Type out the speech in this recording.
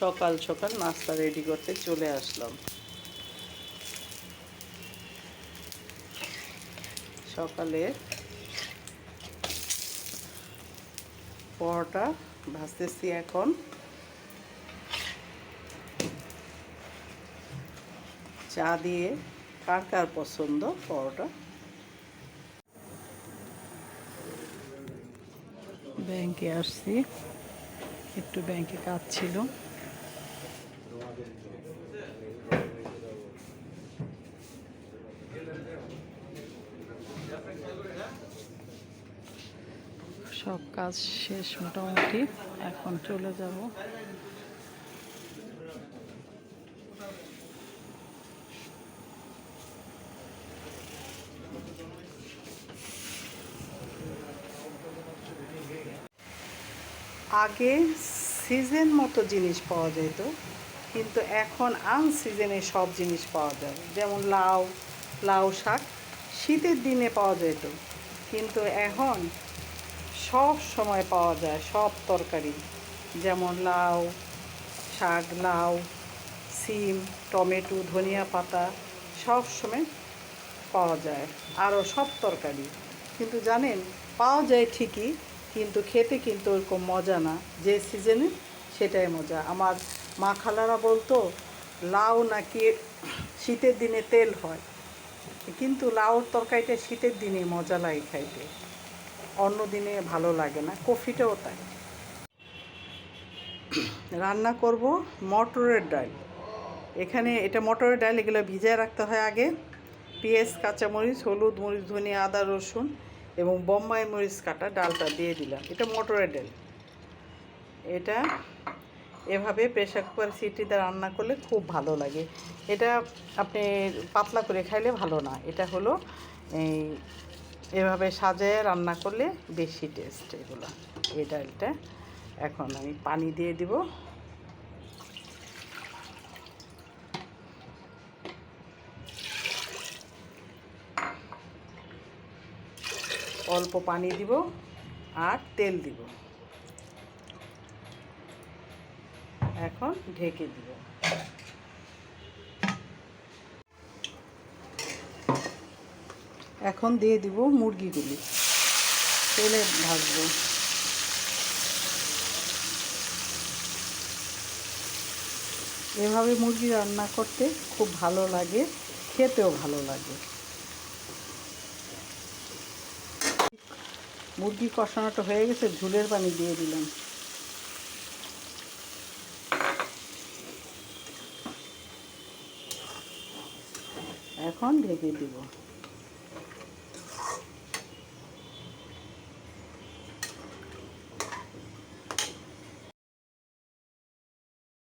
সকাল সকাল নাস্তা রেডি করতে চলে আসলাম। সকালে পরোটা ভাজতেছি এখন। চা দিয়ে কার কার পছন্দ পরোটা? ব্যাংকে আসছি। একটু ব্যাংকে কাজ ছিল। সব কাজ শেষ মোটামুটি। এখন চলে যাব। আগে সিজন মতো জিনিস পাওয়া যেত, কিন্তু এখন আনসিজনে সব জিনিস পাওয়া যায়। যেমন লাউ লাউ শাক, শীতের দিনে পাওয়া যেত। কিন্তু এখন সব সময় পাওয়া যায়, সব তরকারি। যেমন লাউ, শাক, লাউ, সিম, টমেটো, ধনিয়া পাতা, সব সময় পাওয়া যায়। আরও সব তরকারি। কিন্তু জানেন, পাওয়া যায় ঠিকই, কিন্তু খেতে কিন্তু ওরকম মজা না। যে সিজনে সেটাই মজা। আমার মা খালারা বলতো, লাউ নাকি শীতের দিনে তেল হয়। কিন্তু লাউর তরকারিটা শীতের দিনে মজা লাগে খাইতে। অন্য দিনে ভালো লাগে না, কফিটাও তাই। রান্না করব মটরের ডাল। এখানে এটা মটরের ডাল, এগুলো ভিজায় রাখতে হয় আগে। পেঁয়াজ, কাঁচামরিচ, হলুদ মরিচ, ধনিয়া, আদা, রসুন এবং বোম্বাই মরিচ কাটা ডালটা দিয়ে দিলাম। এটা মটরের ডাল। এটা এভাবে প্রেশার কুকার সিটিতে রান্না করলে খুব ভালো লাগে। এটা আপনি পাতলা করে খাইলে ভালো না। এটা হলো এই এভাবে সাজায় রান্না করলে বেশি টেস্ট এগুলো। এই ডালটা এখন আমি পানি দিয়ে দিব। অল্প পানি দিব আর তেল দিব। এখন ঢেকে দিব। এখন দিয়ে দিব মুরগিগুলি। তেলে ভাজবো। এভাবে মুরগি রান্না করতে খুব ভালো লাগে, খেতেও ভালো লাগে। মুরগি কষানোটা হয়ে গেছে, ঝুলের পানি দিয়ে দিলাম। এখন ঢেকে দিব।